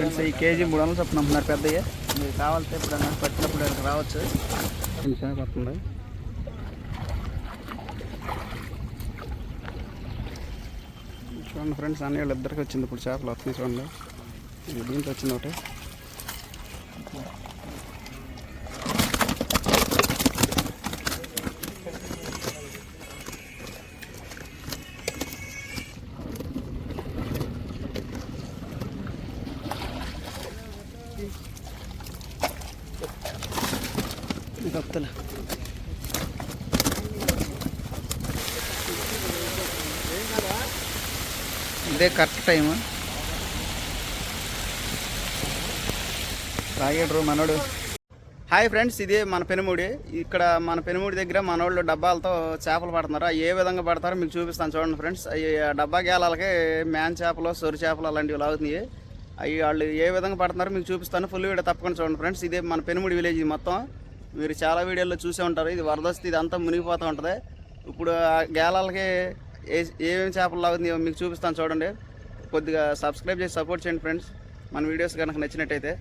Friends ఈ KG మూడు వందలు చొప్పున అమ్ముతున్నారు పెద్దయ్య. మీరు కావాలంటే ఎప్పుడన్నా పట్టినప్పుడు రావచ్చు. చేప వస్తుంది చూడండి ఫ్రెండ్స్ అన్ని వాళ్ళు ఇద్దరికి వచ్చింది ఇప్పుడు చేపలు. వస్తున్నాయి చూడండి. దీంట్లో వచ్చింది ఒకటి. ఇదే కరెక్ట్ టైం రాగడ్రు మనోడు. హాయ్ ఫ్రెండ్స్ ఇదే మన పెనుముడి. ఇక్కడ మన పెనుముడి దగ్గర మనోళ్ళు డబ్బాలతో చేపలు పడుతున్నారు. అవి ఏ విధంగా పడతారో మీకు చూపిస్తాను చూడండి ఫ్రెండ్స్. అవి డబ్బా గేలాలకి మ్యాన్ చేపలు సొరి చేపలు అలాంటివి లాగుతున్నాయి. అవి వాళ్ళు ఏ విధంగా పడుతున్నారో మీకు చూపిస్తాను. ఫుల్ వీడియో తప్పకుండా చూడండి ఫ్రెండ్స్. ఇదే మన పెనుముడి విలేజ్ మొత్తం. మీరు చాలా వీడియోల్లో చూసే ఉంటారు. ఇది వరదొస్తే ఇది అంతా మునిగిపోతూ ఉంటుంది. ఇప్పుడు ఆ గేలాలకి ఏ ఏమేమి చేపలు లాగుతున్నాయో మీకు చూపిస్తాను చూడండి. కొద్దిగా సబ్స్క్రైబ్ చేసి సపోర్ట్ చేయండి ఫ్రెండ్స్ మన వీడియోస్ కనుక నచ్చినట్టయితే.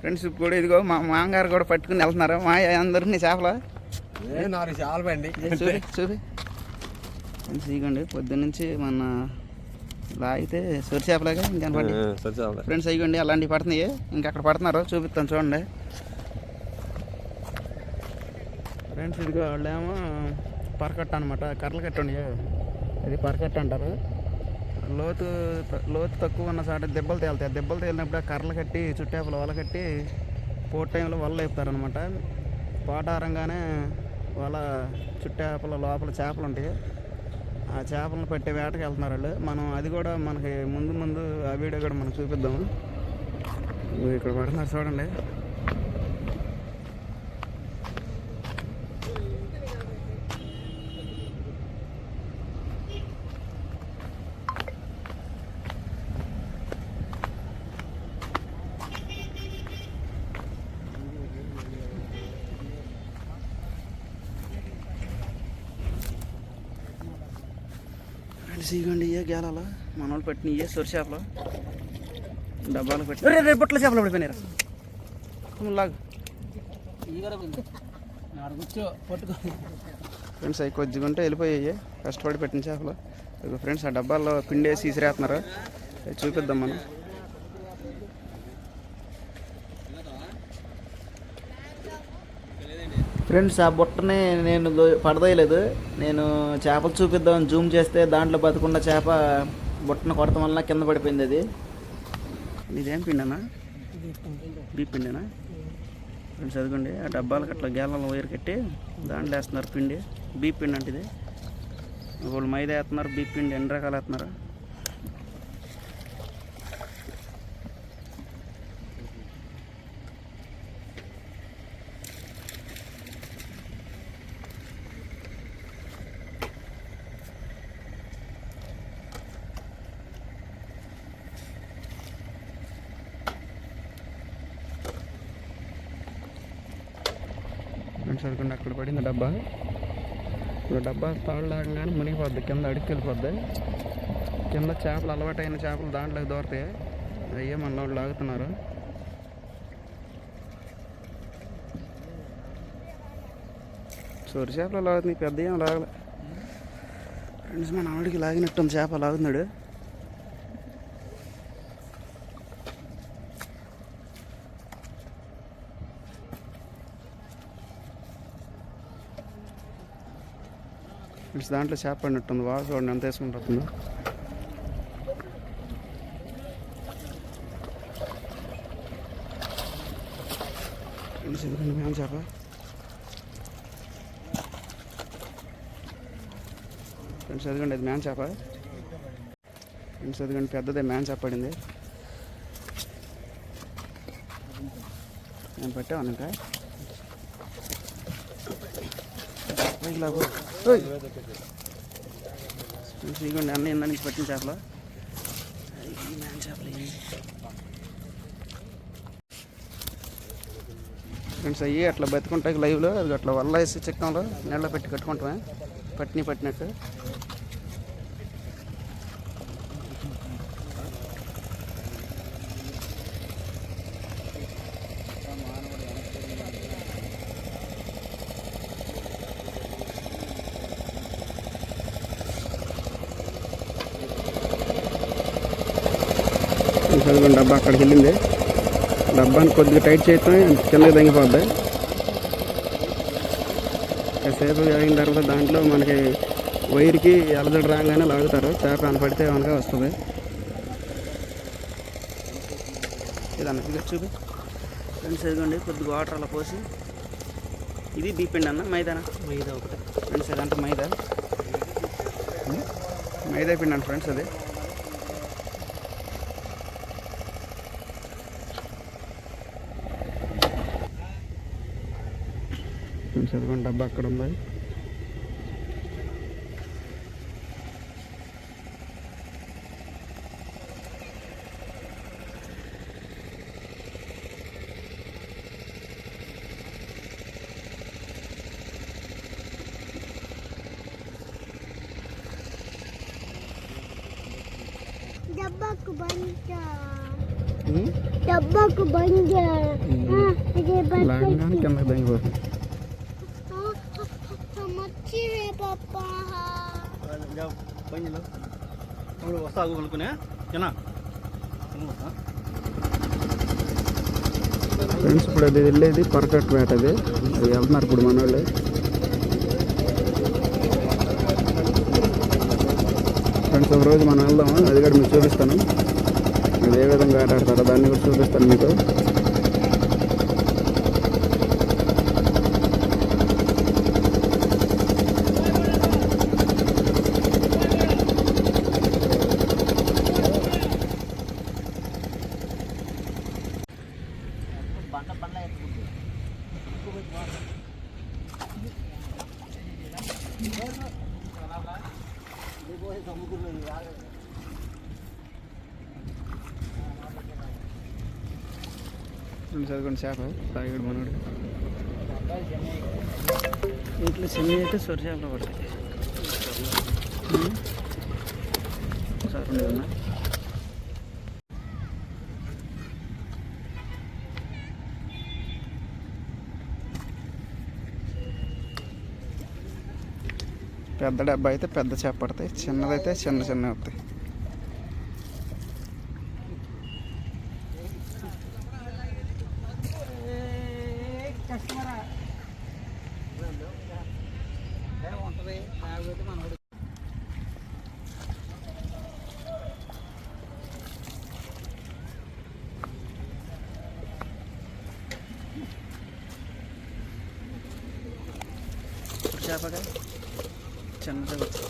ఫ్రెండ్స్ ఇప్పుడు ఇదిగో మా మామగారు కూడా పట్టుకుని వెళ్తున్నారు. మా అందరినీ చేపలు? నాలుగు బండి ఏ చూపి పొద్దున్నుంచి మన లాగితే సొరి చేపలాగా ఇంకా పడి ఫ్రెండ్స్ ఇదిగోండి అలాంటివి పడుతున్నాయి. ఇంకా అక్కడ పడుతున్నారు చూపిస్తాను చూడండి. ఫ్రెండ్స్ ఇదిగో వాళ్ళేమో పరకట్ట అనమాట కర్రలు కట్టండి. ఇది పరకట్ట అంటారు. లోతు లోతు తక్కువ ఉన్న చోట దెబ్బలు తేలుతాయి. దెబ్బలు తేలినప్పుడు ఆ కర్రలు కట్టి చుట్టేపలు వల కట్టి పోట్ టైంలో వల వేపుతారనమాట పోటారంగానే వల చుట్టేపల లోపల చేపలు ఉంటాయి. ఆ చేపలను పట్టే వేటకి వెళ్తున్నారు వాళ్ళు. మనం అది కూడా మనకి ముందు ముందు ఆ వీడియో కూడా మనం చూపిద్దాము ఇక్కడ పడుతున్నారు చూడండి. ఇవ్వండి ఇయ్యే గేలాలు మన వాళ్ళు పెట్టిన ఇయ్యే సొరి చేపలు. డబ్బాలు పెట్టి రే రే బుట్టల చేపలు పడిపోయినారు లాగు. ఫ్రెండ్స్ అవి కొద్దిగా ఉంటే వెళ్ళిపోయాయి. కష్టపడి పెట్టిన చేపలు. ఇక ఫ్రెండ్స్ ఆ డబ్బాల్లో పిండేసి ఇసిరేస్తున్నారు. చూపిద్దాం మనం. ఫ్రెండ్స్ ఆ బుట్టని నేను పడదోయలేదు. నేను చేపలు చూపిద్దామని జూమ్ చేస్తే దాంట్లో బతుకున్న చేప బుట్టను కొడతాం వల్ల కింద పడిపోయింది అది. ఇదేం పిండనా? బీ పిండినా? ఫ్రెండ్స్ చదువుకోండి ఆ డబ్బాలకు అట్లా గేలలో వైర్ కట్టి దాంట్లో వేస్తున్నారు పిండి. బీ పిండి అంటే ఇది వాళ్ళు మైదా వేస్తున్నారు బీ పిండి ఎన్ని రకాలు వేస్తున్నారు? ఫ్రెండ్స్ అడుగుండి అక్కడ పడింది డబ్బా. ఇప్పుడు డబ్బా తాడు లాగంగానే మునిగిపోద్ది కింద అడిగి వెళ్ళిపోద్ది కింద చేపలు అలవాటైన చేపలు దాంట్లోకి దూరతాయి. అయ్యే మన వాళ్ళు లాగుతున్నారు. సొరి చేపలు లాగుతుంది పెద్ద ఏం లాగలే. ఫ్రెండ్స్ మన ఆవిడకి లాగినట్టు చేప లాగుతున్నాడు. ఫ్రెండ్స్ దాంట్లో చేప పడినట్టుంది. వాడు చూడండి ఎంత వేసుకుంటుందో ఎందుకంటే మేము చేప? ఫ్రెండ్స్ ఎదుగండి అది మ్యాన్ చేప. ఫ్రెండ్స్ ఎదుగండి పెద్దదే మ్యాన్ చేప పడింది. నేను పెట్టాను ఇంకా పైకి అన్న ఇందా నుంచి పట్టిన చేపలు చేపలు ఫ్రెండ్స్ అయ్యి అట్లా బతుకుంటాయి లైవ్లో. అది అట్లా వల్ల వేసి చిక్కంలో నీళ్ళ పెట్టి కట్టుకుంటామే. పట్టిని పట్టినట్టు. చదువుకుని డబ్బా అక్కడికి వెళ్ళింది. డబ్బాని కొద్దిగా టైట్ చేయటం కిందకి తగ్గిపోద్ది కాసేపు ఆగిన తర్వాత దాంట్లో మనకి వైర్కి ఎలజడి రాగానే లాగుతారు. చేప అనపడితే కనుక వస్తుంది. ఇది చూపి ఫ్రెండ్స్ ఇదిగోండి కొద్దిగా వాటర్ అలా పోసి. ఇది బీపిండి అన్న మైదానా? మైదా ఒకటి. ఫ్రెండ్స్ ఇదంతా మైదా. మైదా పిండి అంట ఫ్రెండ్స్ అది. ఫ్రెండ్స్ ఇదిగోండి డబ్బా అక్కడ ఉంది డబ్బాకు బంజ డబ్బాకు బంజ అదే లాగంగానే కిందకి తగ్గిపోతుంది వస్తా కొనుక్కునే ఏనా? ఫ్రెండ్స్ ఇప్పుడు అది వెళ్ళేది పర్ఫెక్ట్ వేట అది. అది వెళ్తున్నారు ఇప్పుడు మన వాళ్ళు ఫ్రెండ్స్ ఒకరోజు మనం వెళ్దాము? అది కూడా మీకు చూపిస్తాను. అది ఏ విధంగా ఆట ఆడతారో దాన్ని కూడా చూపిస్తాను మీకు చదువుకోండి చేప తాగాడు మనోడు. ఇంట్లో చెన్ని అయితే సొర చేపలు పడతాయి. ఉన్నా పెద్ద డబ్బా అయితే పెద్ద చేప పడతాయి. చిన్నదైతే చిన్న చిన్న వస్తాయి. చేపగా చిన్నది వచ్చేసి ఫ్రెండ్స్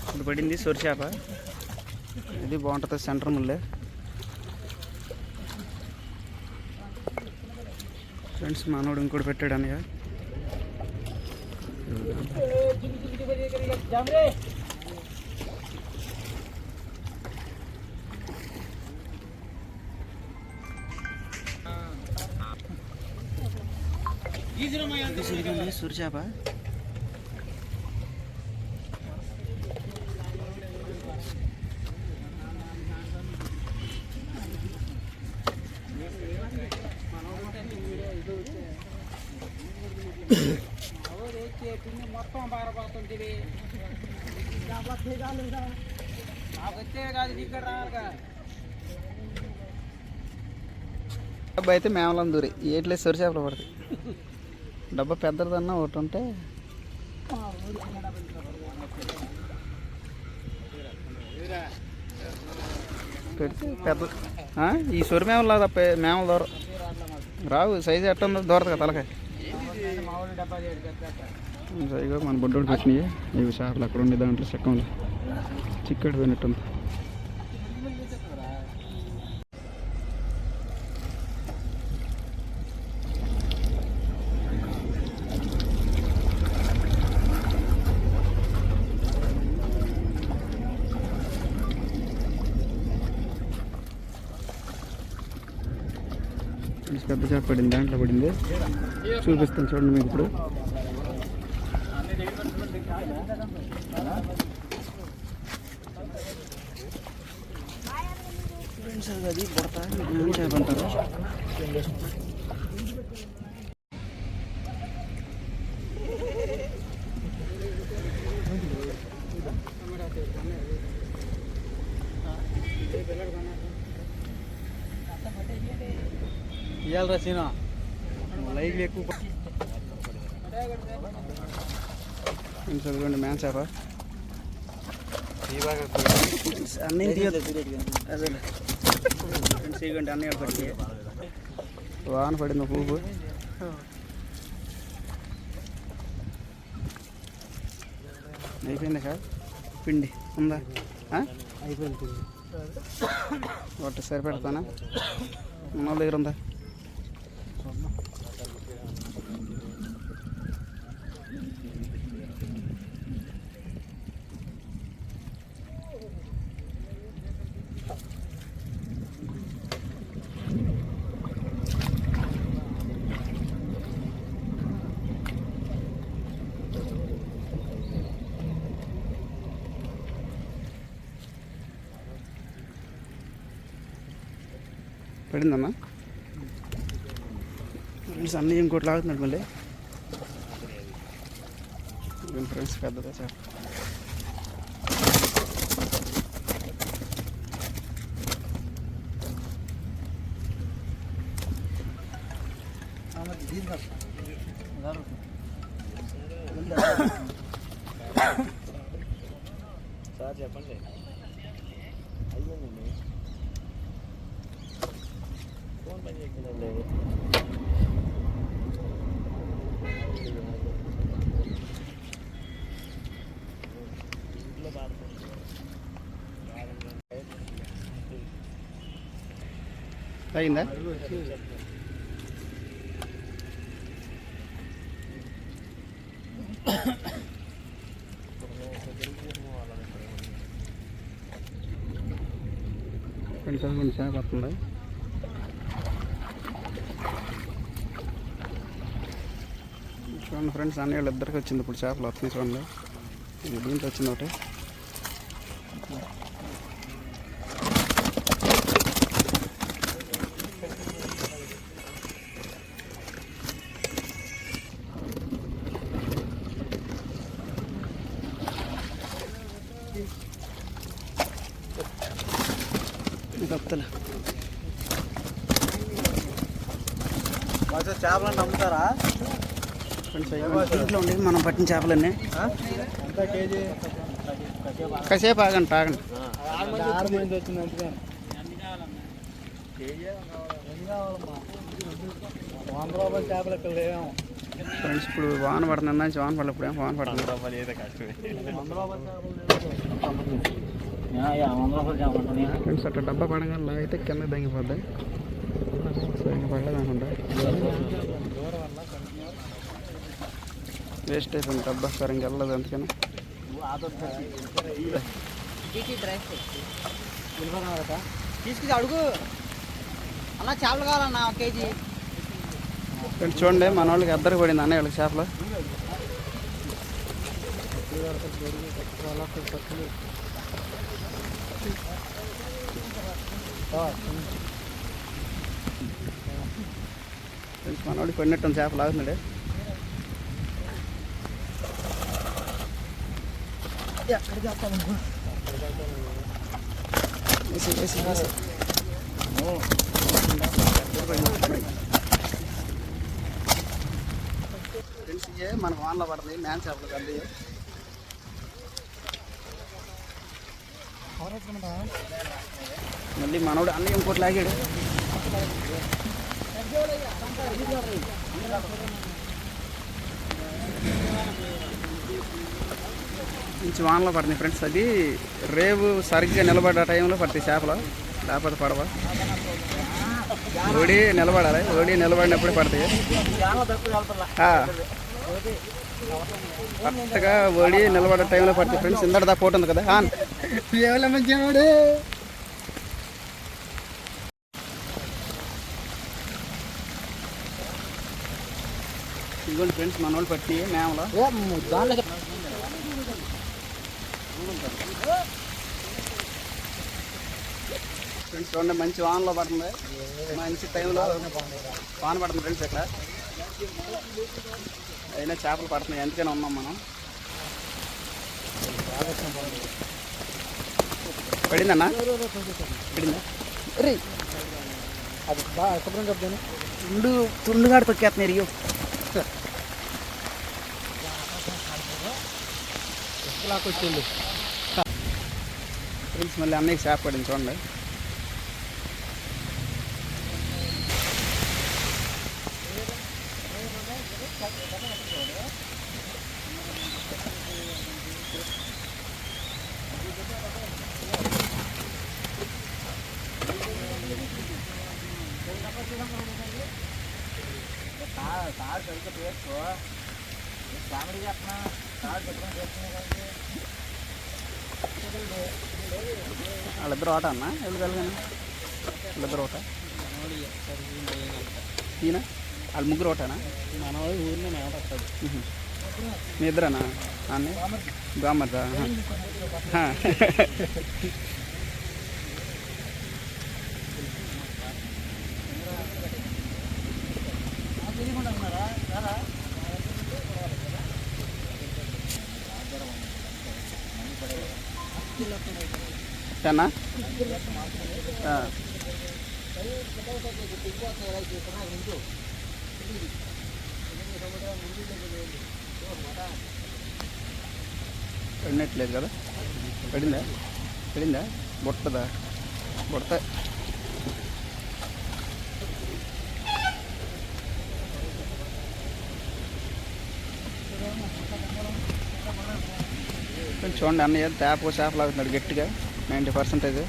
ఇప్పుడు పడింది సొర చేప ఇది బాగుంటుంది సెంటర్ ముల్లే. ఫ్రెండ్స్ మనోడు ఇంకోటి పెట్టాడు అనగా Jamri. Ini surja apa? మొత్తం బారపోతుంటివి డబ్బా అయితే మేమలం దూరి ఏట్లే సొరిచేపలు పడతాయి. డబ్బా పెద్దదన్నా ఒకటి ఉంటే పెడితే పెద్ద ఈ సొరి మేమలా తప్ప మేమల దూరం. రావు సైజు ఎట్ట దూరదు కదా తలకాయ. సరిగా మన బొడ్డోడు పెట్టినాయి ఇవి షాపులు అక్కడ ఉండే దాంట్లో చెక్కంలో చిక్కడి పోయినట్టుంది. పెద్ద చేప పడింది దాంట్లో పడింది. చూపిస్తాను చూడండి మీకు ఇప్పుడు. ఫ్రెండ్స్ అది కొడతా ఏం చేయమంటారు సీనా? లైవ్ ఎక్కువ. అదిగోండి మ్యాన్ చేప అన్నీ ఇదిగోండి అన్నీ పడి వాన పడింది పువ్వు అయిపోయింది సార్ పిండి ఉందా? అయిపోయింది ఒకటి సరిపెడతానా మన దగ్గర ఉందా పడిందమ్మా. ఫ్రెండ్స్ అన్నీ ఇంకోటి లాగుతున్నాడు మళ్ళీ. ఫ్రెండ్స్ పెద్దదా చేప అయిందా? ఫ్రెండ్స్ కొంచెం వస్తుంది చూడండి ఫ్రెండ్స్ అన్ని వాళ్ళు ఇద్దరికి వచ్చింది ఇప్పుడు చేపలు వస్తున్నాయి చూడండి. దీంట్లో వచ్చింది ఒకటి. మాకు చేపలు అమ్ముతారా ఫ్రెండ్స్ దీంట్లో ఉండేది మనం పట్టిన చేపలన్నీ. కాసేపు ఆగండి ఆగండి ఫ్రెండ్స్ ఇప్పుడు వాన పడుతుంది వాన పడలేదు ఇప్పుడు ఏం వాన పడుతుంది ఫ్రెండ్స్ అట్లా డబ్బా పడగల అయితే కింద దంగిపోద్ది. సో ఇంకా పడలేదు అనుకుంటా వేస్ట్ అయిపోయింది డబ్బా సరే ఇంక వెళ్ళలేదు అందుకని తీసుకుని అడుగు. అన్న చేపలు కావాలన్నా ఒక కేజీ. చూడండి మన వాళ్ళకి అద్దరు పడింది అన్న వీళ్ళకి చేపలు. మనోడికి పడినట్టు వేసి వేసి వేసి. ఫ్రెండ్స్ ఇవే మనకు వానలో పడుతుంది మ్యాన్ చేపలు పెద్ద మళ్ళీ మనోడు అన్నీ ఇంకోటి లాగాడు. మంచి వానలో పడుతుంది ఫ్రెండ్స్ అది రేవు సరిగ్గా నిలబడ్డ టైంలో పడతాయి చేపలు. లేకపోతే పడవ? ఓడి నిలబడాలి ఓడి నిలబడినప్పుడే పడతాయి కరెక్ట్గా ఓడి నిలబడే టైంలో పడుతుంది ఫ్రెండ్స్ ఇందట దా ఫోటో కదా ఇదిగోండి ఫ్రెండ్స్ మన వాళ్ళు పట్టి మేమలో. దాంట్లో ఫ్రెండ్స్ చూడండి మంచి వానలో పడుతుంది. మంచి టైంలో వాన పడుతుంది ఫ్రెండ్స్ ఇక్కడ. అయినా చేపలు పడుతున్నాయి ఎందుకని ఉన్నాం మనం. పడిందన్నా? పడిందా? రే అది బాగా శుభ్రం చెప్తాను తుండు తుండుగాడు తొక్కేస్తున్నారు లాక్ లాక్కొచ్చింది ఫ్రెండ్స్ మళ్ళీ అన్నయ్య చేప పడింది చూడండి. వాళ్ళిద్దరు ఓట అన్న? ఎవరు కలిగాను వాళ్ళిద్దరు ఓట ఈయన? వాళ్ళు ముగ్గురు ఓటానా మన ఊరిలో. మీ ఇద్దరేనా? అన్నీ బామ్మర్దా టెన్నా పడినట్లేదు కదా? పడిందా? పడిందా? బుట్టదా? బుట్ట. కొంచెం చూడండి అన్నయ్య తేప చేపలాగుతున్నాడు గట్టిగా. నైంటీ పర్సెంటేజ్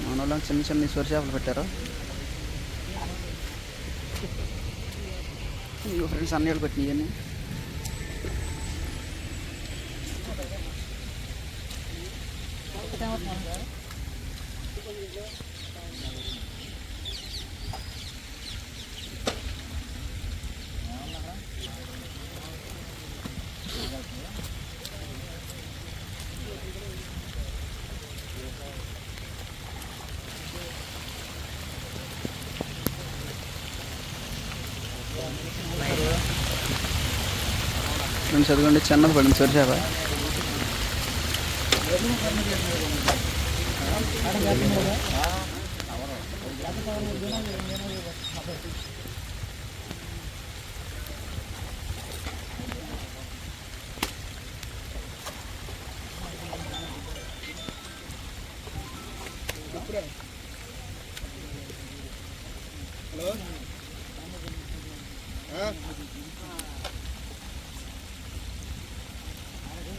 మన వాళ్ళు చిన్న చిన్న సొరి చేపలు పెట్టారు ఇగో ఫ్రెండ్స్ వాళ్ళు పెట్టినాయి ఇవన్నీ Thank you. ఫ్రెండ్స్ అదిగోండి చిన్నది పడింది హలో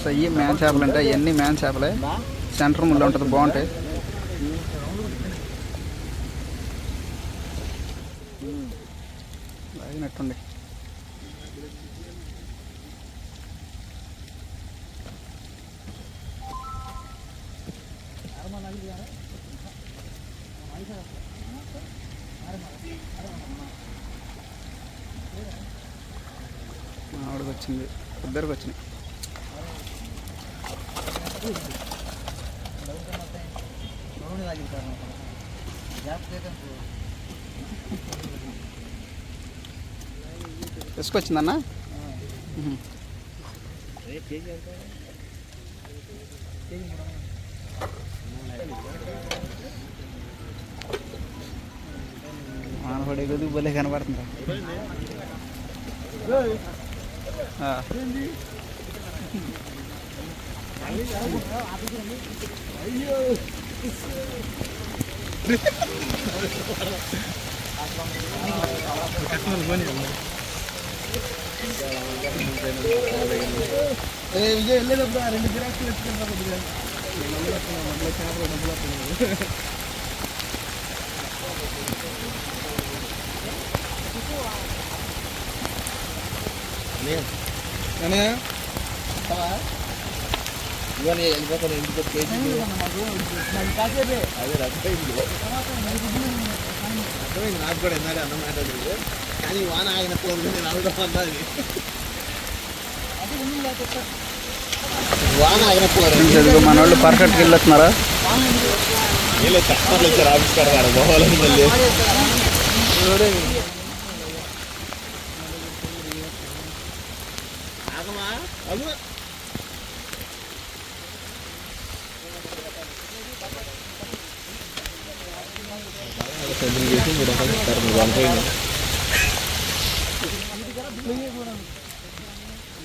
ఇంకా అవి మ్యాన్ చేపలు అంటే అవన్నీ మ్యాన్ చేపలే. సెంటర్ ముళ్ళు ఉంటుంది బాగుంటాయి. లాగినట్టుండి మామిడికి వచ్చింది ఇద్దరికి వచ్చినాయి తీసుకొచ్చిందన్నా మ్మ్. వానపడే కొద్ది భలే కనబడుతుంది இங்கே இல்லை தப்பா ரெண்டு ஜிராக்ஸ் வச்சுருந்தா கொஞ்சம் நம்மளே நம்மளே கேமரா நம்மளா பண்ணுவோம் அண்ணே அண்ணே ఆ. నాకు కూడా ఎన్నాడే అన్నం మాట్లాడలేదు. కానీ వాన ఆగినప్పుడు నేను అడుగుతా అన్నది వాన ఆగినప్పుడు మన వాళ్ళు పర్ఫెక్ట్గా వెళ్ళొస్తున్నారా? వీళ్ళు కస్టమర్లు వచ్చారు ఆఫీస్ కడగారు పోవాలని మళ్ళీ ఆగమా అగు చేసి మీరు ఒకటి ఇస్తారు మీరు అనుకోండి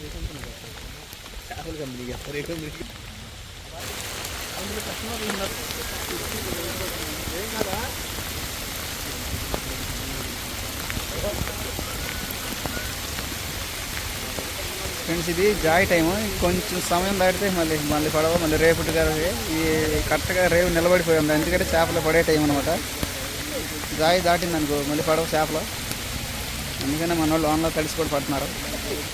చేపల కంపెనీకి ఎక్కడ ఏం కదా ఫ్రెండ్స్ ఇది జాయ్ టైము. కొంచెం సమయం దాటితే మళ్ళీ మళ్ళీ పడవ మళ్ళీ రేపటి గారు ఇది కరెక్ట్గా రేవు నిలబడిపోయింది ఎందుకంటే చేపలు పడే టైం అనమాట జాయ్ దాటింది అనుకో మళ్ళీ పడవ చేపలు. అందుకనే మన వాళ్ళు ఆన్లో కలిసి కూడా పడుతున్నారు ఎక్కడ రాదమ్మా కాసేది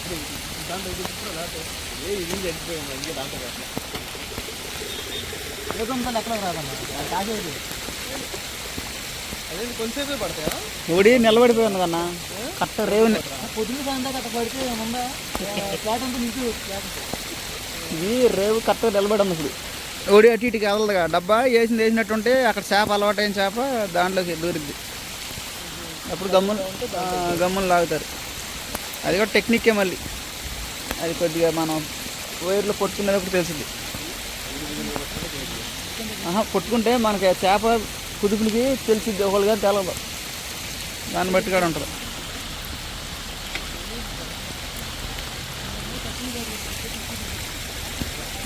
అదే కొంచెంసేపే పడతాయా ఊడి నిలబడిపోయి ఉంది అన్న కరెక్ట్ రేవు ని- పొద్దున్న సాయంత్రం అట్లా పడితే ముందా ఫ్లాట్ అంతా నింపి ఇది రేవు కరెక్ట్గా నిలబడి ఉంది ఇప్పుడు. ఊడి అటు ఇటుకి కదలదుగా డబ్బా వేసింది వేసినట్టుంటే అక్కడ చేప అలవాటైన చేప దాంట్లోకి దూరిద్ది. అప్పుడు గమ్ములు గమ్ములు లాగుతారు. అది కూడా టెక్నిక్కే మళ్ళీ. అది కొద్దిగా మనం వైర్లు పట్టుకునేటప్పుడు తెలిసింది. ఆహా పట్టుకుంటే మనకి ఆ చేప కుదుపులకి తెలిసిద్ది ఒకళ్ళుగా తెలవదు. దాన్ని బట్టి కూడా ఉంటుంది.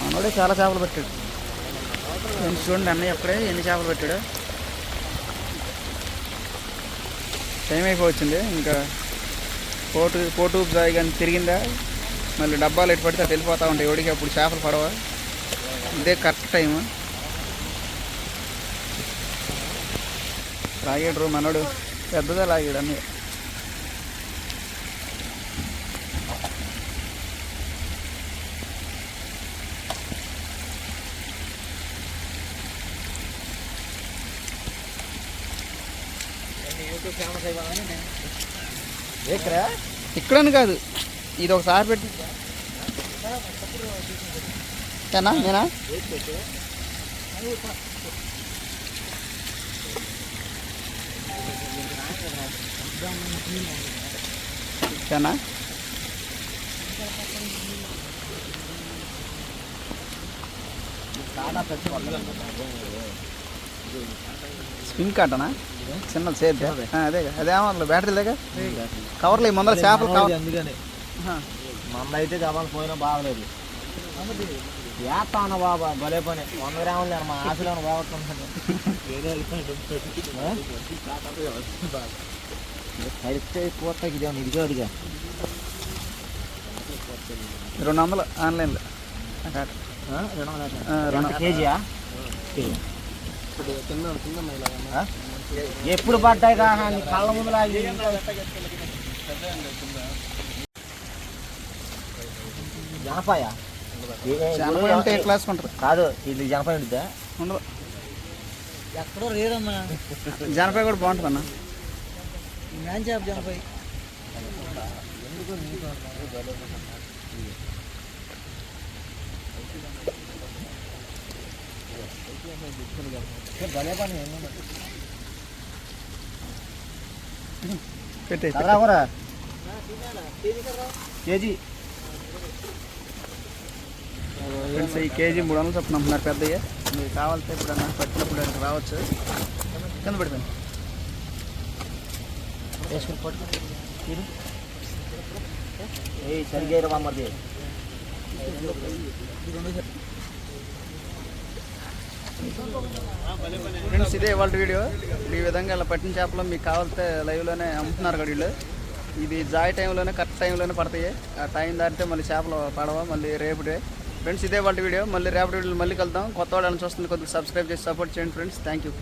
మనోడే చాలా చేపలు పెట్టాడు. ఫ్రెండ్స్ చూడండి అన్నయ్య అప్పుడే ఎన్ని చేపలు పెట్టాడు. టైం అయిపోవచ్చింది ఇంకా పోటు పోటు దాయి కానీ తిరిగిందా? మళ్ళీ డబ్బాలు ఎటు పడితే అటు వెళ్ళిపోతూ ఉంటాయి. ఒడికి అప్పుడు చేపలు పడవ? ఇదే కరెక్ట్ టైం లాగాడు మనోడు. పెద్దదే లాగాడు ఏకరా ఇక్కడని కాదు. ఇది ఒకసారి పెట్టి. ఏనా నేనా ఏనా స్పిన్ కట్టనా చిన్న సేఫ్. అదే అదేమో బ్యాటరీ లేక కవర్లు ఈ ముందర చేపలు అందుకని. మన అయితే పోయినా బాగలేదు. వేస్తాను బాబా భలే పని. వంద గ్రాములు నేను మా ఆశలో బాగుంటున్నాను కడితే పోతాకి ఇదేమో ఇది కాదుగా రెండు వందలు ఆన్లైన్లో? రెండు వందల కేజీయా? ఎప్పుడు పడ్డాయి కా నీ కళ్ళ ముందు జనపాయ. జనపద అంటే ఏ క్లాస్ కాదు ఇది జనపాయ ఉంటుందా ఉండదు. ఎక్కడో రేరమ్మా. జనపద కూడా బాగుంటుంది అన్న. మ్యాన్ చేప జనపై భలే పని పెట్టే కేజీ. ఫ్రెండ్స్ ఈ కేజీ మూడు వందలు చొప్పున అమ్ముతున్నారు పెద్దయ్య మీకు కావాలంటే ఇప్పుడు పట్టినప్పుడు అంటే రావచ్చు. కింద పెడతాను ఏ సరిగ్గా ఇరవై అమ్మది ఫ్రెండ్స్ ఇదే వాళ్ళ వీడియో. ఈ విధంగా ఇలా పట్టిన చేపలు మీకు కావాలంటే లైవ్లోనే అమ్ముతున్నారు వీళ్ళు. ఇది జాయ్ టైంలోనే కరెక్ట్ టైంలోనే పడతాయి. ఆ టైం దాటితే మళ్ళీ చేపలు పడవ? మళ్ళీ రేపుడే ఫ్రెండ్స్ ఇదే వాళ్ళ వీడియో. మళ్ళీ రేపటి వీడియోలో మళ్ళీ కలుద్దాం. కొత్త వాళ్ళని చూస్తుంది కొద్దిగా సబ్స్క్రైబ్ చేసి సపోర్ట్ చేయండి ఫ్రెండ్స్. Thank you